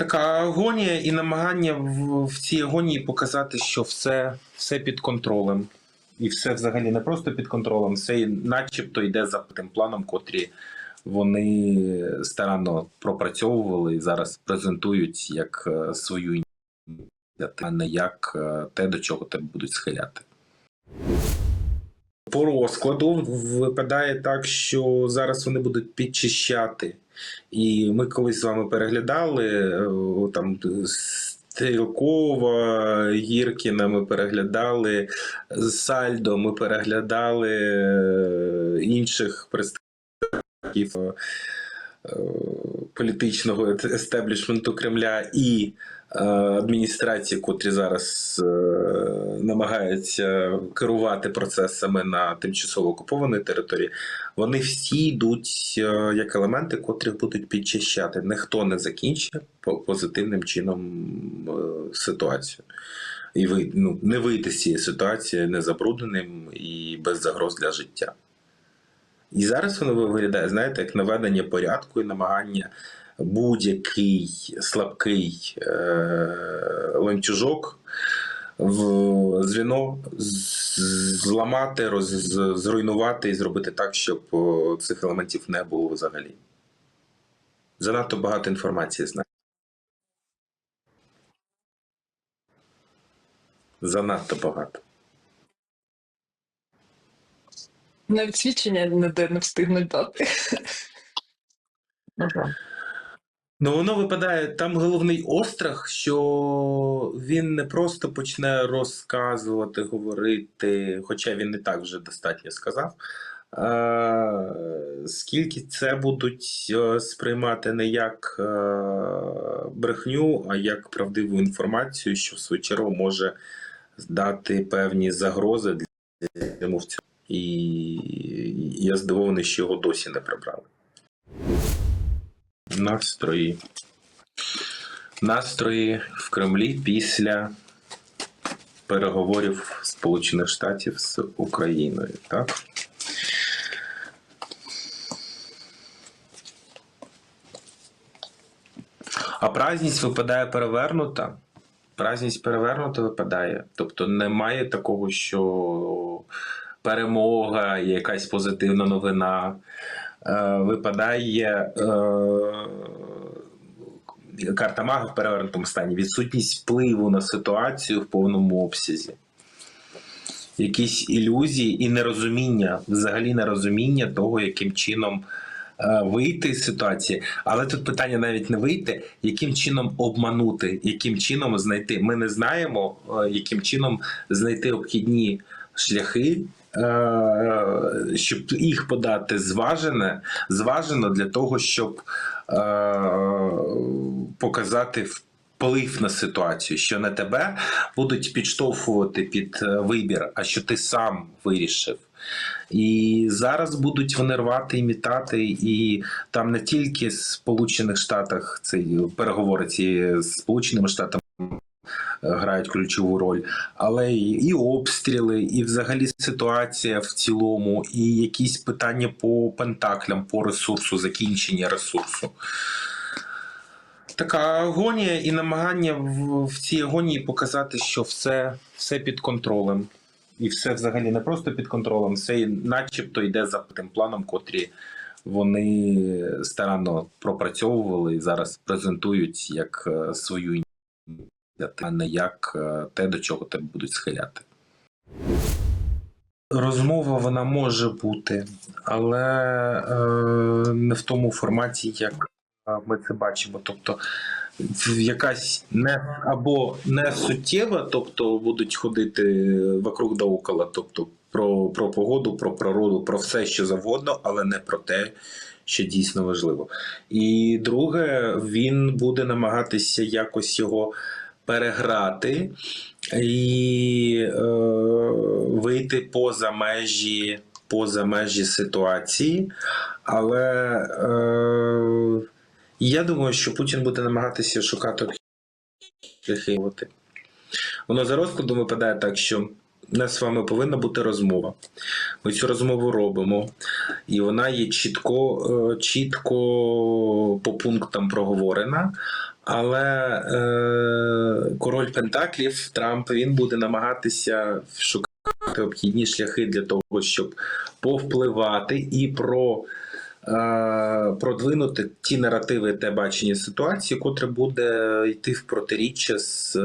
Така агонія і намагання в, в цій агонії показати, що все, все під контролем. І все взагалі не просто під контролем, все начебто йде за тим планом, котрі вони старанно пропрацьовували і зараз презентують як е, свою ініціативу, а не як е, те, до чого тебе будуть схиляти. По розкладу випадає так, що зараз вони будуть підчищати. І ми колись з вами переглядали е, там Стрілкова, Гіркіна ми переглядали, Сальдо, ми переглядали е, інших представників е, політичного естеблішменту Кремля. І адміністрації, котрі зараз е, намагаються керувати процесами на тимчасово окупованій території, вони всі йдуть е, як елементи, котрих будуть підчищати. Ніхто не закінчить по- позитивним чином е, ситуацію. І ви ну, не вийти з цієї ситуації незабрудненим і без загроз для життя. І зараз воно виглядає, знаєте, як наведення порядку і намагання будь-який слабкий е- ланцюжок в звіно зламати, роз, зруйнувати і зробити так, щоб цих елементів не було взагалі. Занадто багато інформації знає. Занадто багато. Навіть свідчення ніде не встигнуть дати. Ага. Ну, воно випадає, там головний острах, що він не просто почне розказувати, говорити, хоча він і так вже достатньо сказав. Скільки це будуть е, сприймати не як е, брехню, а як правдиву інформацію, що в свою чергу може дати певні загрози для мовця. І я здивований, що його досі не прибрали. Настрої. Настрої в Кремлі після переговорів Сполучених Штатів з Україною. Так? А праздність випадає перевернута. Праздність перевернута випадає. Тобто немає такого, що перемога, якась позитивна новина. Е, випадає е, карта мага в перевернутому стані, відсутність впливу на ситуацію в повному обсязі. Якісь ілюзії і нерозуміння, взагалі нерозуміння того, яким чином е, вийти з ситуації. Але тут питання навіть не вийти, яким чином обманути, яким чином знайти. Ми не знаємо, е, яким чином знайти обхідні шляхи, щоб їх подати зважене, зважено для того, щоб е, показати вплив на ситуацію, що на тебе будуть підштовхувати під е, вибір, а що ти сам вирішив. І зараз будуть вони рвати і мітати, і там не тільки в Сполучених Штатах ці переговори з Сполученими Штатами грають ключову роль, але і, обстріли, і взагалі ситуація в цілому, і якісь питання по пентаклям, по ресурсу, закінчення ресурсу. Така агонія і намагання в, в цій агонії показати, що все, все під контролем. І все взагалі не просто під контролем, все начебто йде за тим планом, котрі вони старанно пропрацьовували і зараз презентують як е, свою а не як е, те, до чого тебе будуть схиляти. Розмова вона може бути, але е, не в тому форматі, як е, ми це бачимо. Тобто якась не або не суттєва, тобто будуть ходити вокруг да около, тобто про, про погоду, про природу, про все, що завгодно, але не про те, що дійсно важливо. І друге, він буде намагатися якось його переграти і е, вийти поза межі, поза межі ситуації. Але е, я думаю, що Путін буде намагатися шукати шляхи. Воно за розкладом випадає так, що у нас з вами повинна бути розмова. Ми цю розмову робимо, і вона є чітко, е, чітко по пунктам проговорена. Але е, король Пентаклів Трамп він буде намагатися шукати обхідні шляхи для того, щоб повпливати і про. е, Продвинути ті наративи те бачення ситуації, котре буде йти в протиріччя з е,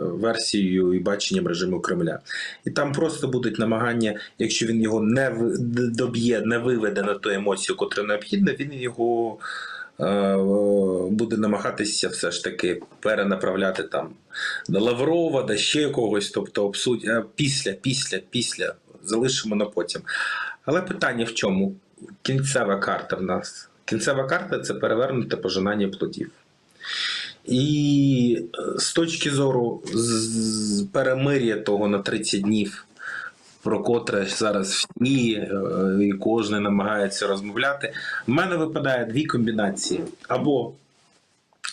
версією і баченням режиму Кремля. І там просто будуть намагання, якщо він його не доб'є, не виведе на ту емоцію, котра необхідна, він його буде намагатися все ж таки перенаправляти там до Лаврова, до ще когось, тобто обсудь е, після, після, після залишимо на потім. Але питання в чому? Кінцева карта в нас. Кінцева карта це перевернуте пожинання плодів. І е, з точки зору перемир'я того на 30 днів, про котре зараз всі е, і кожен намагається розмовляти, в мене випадає дві комбінації. Або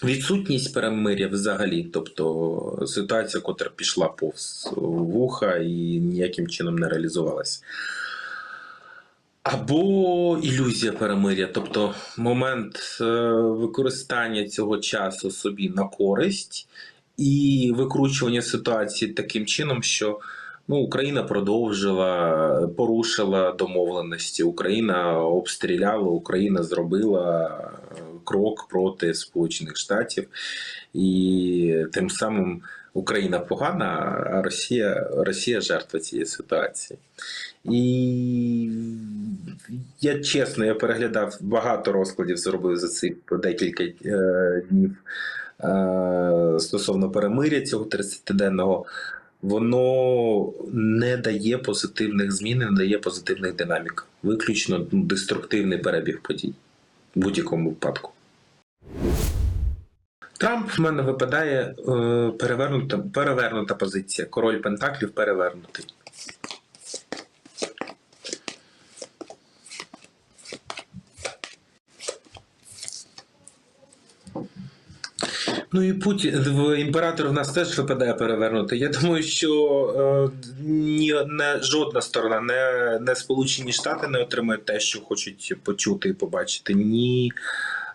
відсутність перемир'я взагалі, тобто ситуація, котра пішла повз вуха і ніяким чином не реалізувалася. Або ілюзія перемир'я, тобто момент е, використання цього часу собі на користь і викручування ситуації таким чином, що ну, Україна продовжила, порушила домовленості, Україна обстріляла, Україна зробила е, крок проти Сполучених Штатів, і тим самим Україна погана, а Росія, Росія жертва цієї ситуації. І я чесно, я переглядав багато розкладів, зробив за ці декілька е, днів е, стосовно перемиря цього 30-денного. Воно не дає позитивних змін, не дає позитивних динамік. Виключно ну, деструктивний перебіг подій в будь-якому випадку. Трамп в мене випадає е, перевернута, перевернута позиція. Король Пентаклів перевернутий. Ну і Путін в імператор в нас теж випадає перевернути. Я думаю, що е, ні одна жодна сторона, не, не Сполучені Штати не отримають те, що хочуть почути і побачити. Ні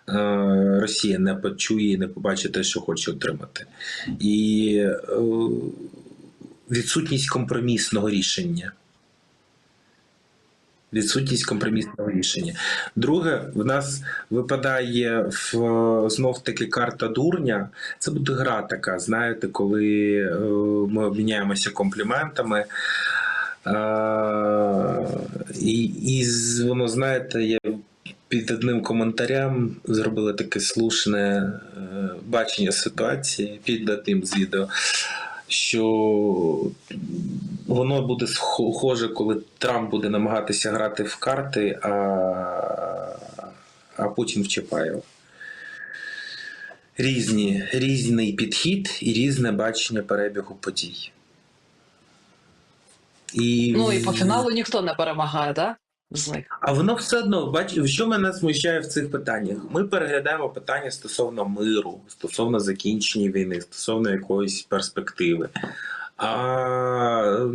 е, Росія не почує і не побачить те, що хоче отримати. І е, відсутність компромісного рішення. Відсутність компромісного рішення. Друге, в нас випадає в знов таки карта дурня. Це буде гра така, знаєте, коли е, ми обміняємося компліментами. Е, і, і воно, знаєте, я під одним коментарем зробили таке слушне е, бачення ситуації під одним з відео, що воно буде схоже, коли Трамп буде намагатися грати в карти, а, а Путін в Чапаєва. Різні, різний підхід і різне бачення перебігу подій. І, Ну і по фіналу ніхто не перемагає, да? З них. А воно все одно, бач, що мене смущає в цих питаннях? Ми переглядаємо питання стосовно миру, стосовно закінчення війни, стосовно якоїсь перспективи. А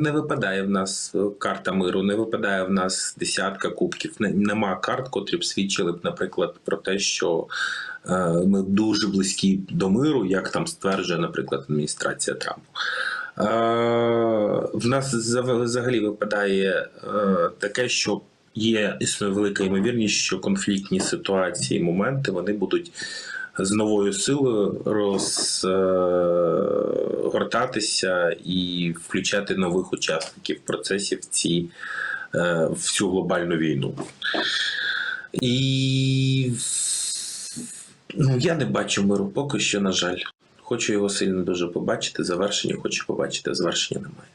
не випадає в нас карта миру, не випадає в нас десятка кубків. Нема карт, котрі б свідчили б, наприклад, про те, що е, ми дуже близькі до миру, як там стверджує, наприклад, адміністрація Трампу. Е, В нас взагалі випадає е, таке, що є існує велика ймовірність, що конфліктні ситуації, моменти вони будуть з новою силою розгортатися і включати нових учасників процесів в ці е, в цю глобальну війну. І ну, я не бачу миру поки що, на жаль. Хочу його сильно дуже побачити. Завершення хочу побачити, а завершення немає.